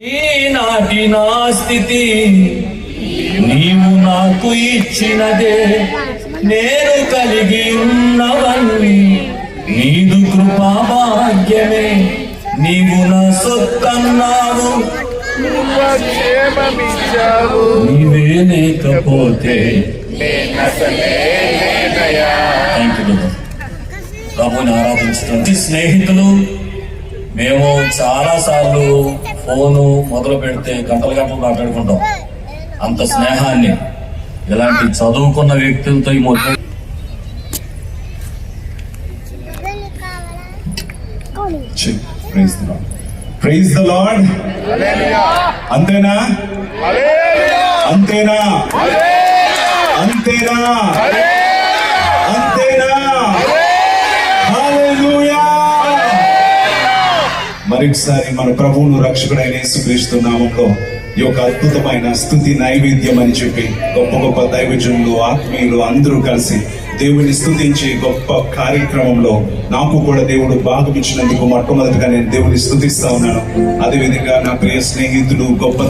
ఈనాటి నా స్థితి నీవు నాకు ఇచ్చినదే. నేను కలిగి ఉన్నవన్నీ నీదు కృపా భాగ్యమే. నీవు నా సొత్తన్నావు. నీవే లేకపోతే ప్రభుని ఆరాధించుతుంది స్నేహితులు మేము చాలా సార్లు ఫోను మొదలు పెడితే గంటలు గంటలు మాట్లాడుకుంటాం. అంత స్నేహాన్ని. ఇలాంటి చదువుకున్న వ్యక్తులతో ఈ మొత్తం praise the Lord praise the Lord అంతేనా? అంతేనా? అంతేనా? అంతేనా మరొకసారి మన ప్రభువును రక్షకుడైన యేసుక్రీస్తు నామంలో ఈ యొక్క అద్భుతమైన స్థుతి నైవేద్యం అని చెప్పి గొప్ప గొప్ప దైవజనులు ఆత్మీయులు అందరూ కలిసి దేవుని స్థుతించి గొప్ప కార్యక్రమంలో నాకు కూడా దేవుడు భాగం మొట్టమొదటిగా నేను దేవుని స్థుతిస్తా ఉన్నాను. అదేవిధంగా నా ప్రియ స్నేహితుడు గొప్ప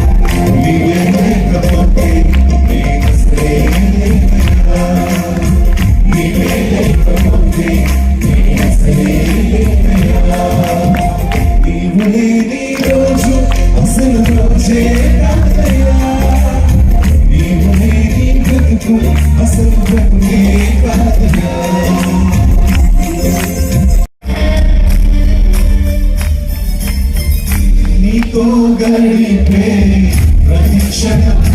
నీతో గడిపే ప్రతి క్షణము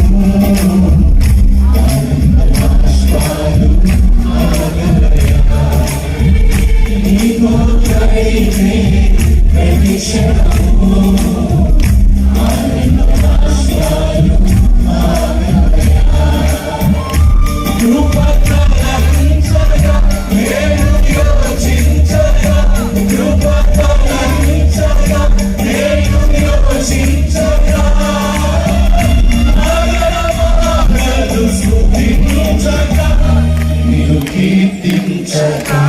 కీర్తించగా.